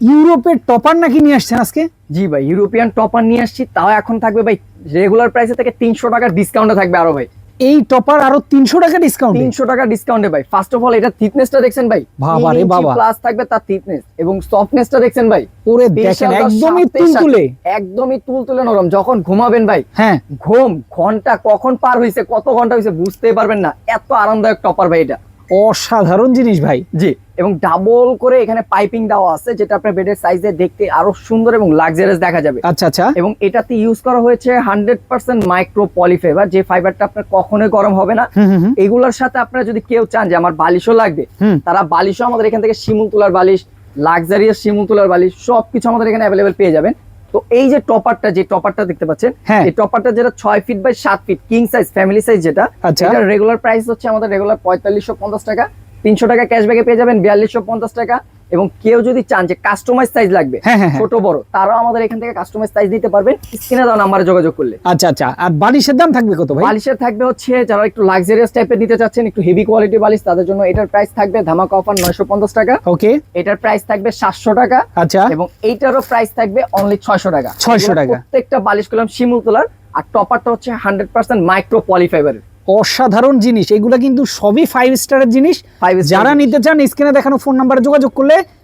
ইউরোপের টপার নাকি নিয়ে আসছেন আজকে? জি ভাই ইউরোপিয়ান টপার নিয়ে আসছি তাও এখন থাকবে ভাই রেগুলার প্রাইসে থেকে তিনশো টাকার ডিসকাউন্টে থাকবে আরও ভাই। এই টপার আরও তিনশো টাকা ডিসকাউন্ট তিনশো টাকা ডিসকাউন্টে ভাই। ফার্স্ট অফ অল এটা থিকনেসটা দেখছেন ভাই। বাবা রে বাবা। প্লাস থাকবে তার থিকনেস এবং সফটনেসটা দেখছেন ভাই। ওরে দেখেন একদমই সাথে তুল তুলে একদমই তুল তুলে নরম। যখন ঘুমাবেন ভাই হ্যাঁ। ঘুম ঘণ্টা কখন পার হয়েছে কত ঘণ্টা হয়েছে বুঝতেই পারবেন না। এত আরামদায়ক টপার ভাই এটা। অসাধারণ জিনিস ভাই। জি। এবং ডাবল করে এখানে পাইপিং দেওয়া আছে যেটা আপনার বেডের সাইজে দেখতে আরও সুন্দর এবং লাক্সারিয়াস দেখা যাবে। আচ্ছা আচ্ছা। এবং এটাতে ইউজ করা হয়েছে হান্ড্রেড পার্সেন্ট মাইক্রো পলিফেবার যে ফাইবারটা আপনার কখনোই গরম হবে না। এগুলোর সাথে আপনারা যদি কেউ চান যে আমার বালিশও লাগবে তারা বালিশও আমাদের এখান থেকে শিমুল তোলার বালিশ লাক্সারিয়াস শিমুল তোলার বালিশ সবকিছু আমাদের এখানে অ্যাভেলেবেল পেয়ে যাবেন। তো এই যে টপারটা যে টপারটা দেখতে পাচ্ছেন হ্যাঁ। এই টপারটা যেটা ছয় ফিট বাই সাত feet king size family size যেটা এটা রেগুলার প্রাইস হচ্ছে আমাদের রেগুলার পঁয়তাল্লিশশো পঞ্চাশ টাকা। তিনশো টাকা ক্যাশব্যাকে পেয়ে যাবেন বিয়াল্লিশশো পঞ্চাশ টাকা। এবং কেউ যদি চান যে কাস্টমাইজ সাইজ লাগবে হ্যাঁ হ্যাঁ হ্যাঁ। ছোট বড় তারাও আমাদের এখান থেকে কাস্টমাইজ সাইজ নিতে পারবেন। স্ক্রিনে দেওয়া নাম্বারে যোগাযোগ করলে। আচ্ছা আচ্ছা। আর বালিশের দাম থাকবে কত ভাই? বালিশের থাকবে হচ্ছে যারা একটু লাক্সারিয়াস টাইপের নিতে চাচ্ছেন একটু হেভি কোয়ালিটি বালিশ তাদের জন্য এটার প্রাইস থাকবে ধামাকা অফার নয়শো পঞ্চাশ টাকা। ওকে এটার প্রাইস থাকবে সাতশো টাকা। আচ্ছা। এবং এইটারও প্রাইস থাকবে অনলি ছয়শো টাকা। 600 টাকা। প্রত্যেকটা বালিশ করলাম শিমুল তোলার আর টপারটা হচ্ছে হান্ড্রেড পার্সেন্ট মাইক্রো পলিফাইবারের অসাধারণ জিনিস। এগুলো কিন্তু সবই ফাইভ স্টারের জিনিস। ফাইভ যারা নিতে চান স্ক্রিনে দেখানো ফোন নাম্বারে যোগাযোগ করলে